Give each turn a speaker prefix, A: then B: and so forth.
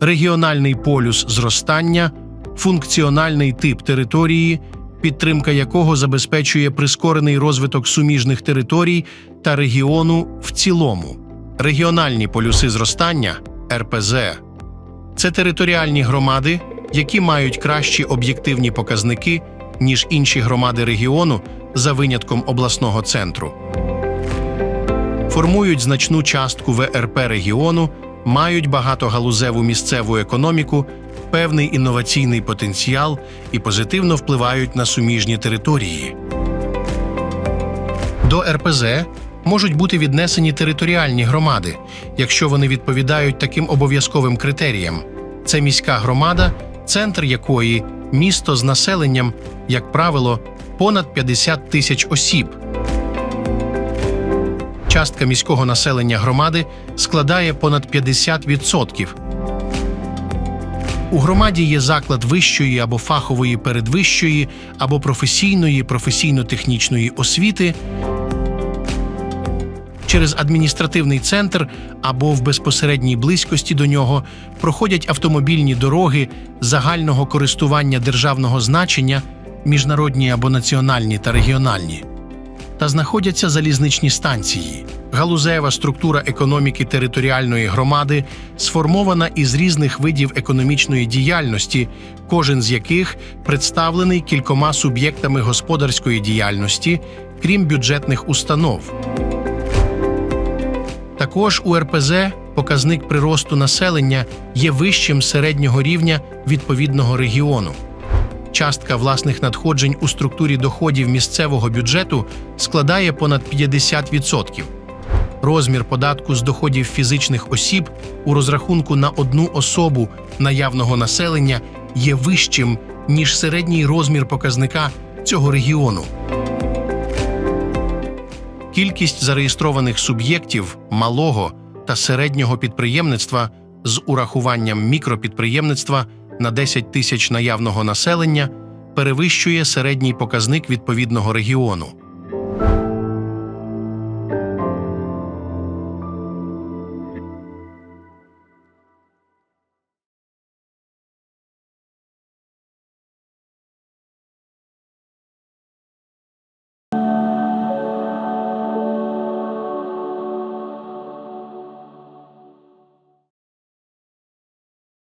A: регіональний полюс зростання, функціональний тип території, підтримка якого забезпечує прискорений розвиток суміжних територій та регіону в цілому. Регіональні полюси зростання РПЗ це територіальні громади, які мають кращі об'єктивні показники, ніж інші громади регіону за винятком обласного центру. Формують значну частку ВРП регіону, мають багатогалузеву місцеву економіку, певний інноваційний потенціал і позитивно впливають на суміжні території. До РПЗ можуть бути віднесені територіальні громади, якщо вони відповідають таким обов'язковим критеріям. Це міська громада, центр якої місто з населенням, як правило, понад 50 тисяч осіб. Частка міського населення громади складає понад 50%. У громаді є заклад вищої або фахової передвищої або професійної професійно-технічної освіти через адміністративний центр або в безпосередній близькості до нього проходять автомобільні дороги загального користування державного значення, міжнародні або національні та регіональні та знаходяться залізничні станції. Галузева структура економіки територіальної громади сформована із різних видів економічної діяльності, кожен з яких представлений кількома суб'єктами господарської діяльності, крім бюджетних установ. Також у РПЗ показник приросту населення є вищим середнього рівня відповідного регіону. Частка власних надходжень у структурі доходів місцевого бюджету складає понад 50%. Розмір податку з доходів фізичних осіб у розрахунку на одну особу наявного населення є вищим, ніж середній розмір показника цього регіону. Кількість зареєстрованих суб'єктів малого та середнього підприємництва з урахуванням мікропідприємництва на 10 тисяч наявного населення перевищує середній показник відповідного регіону.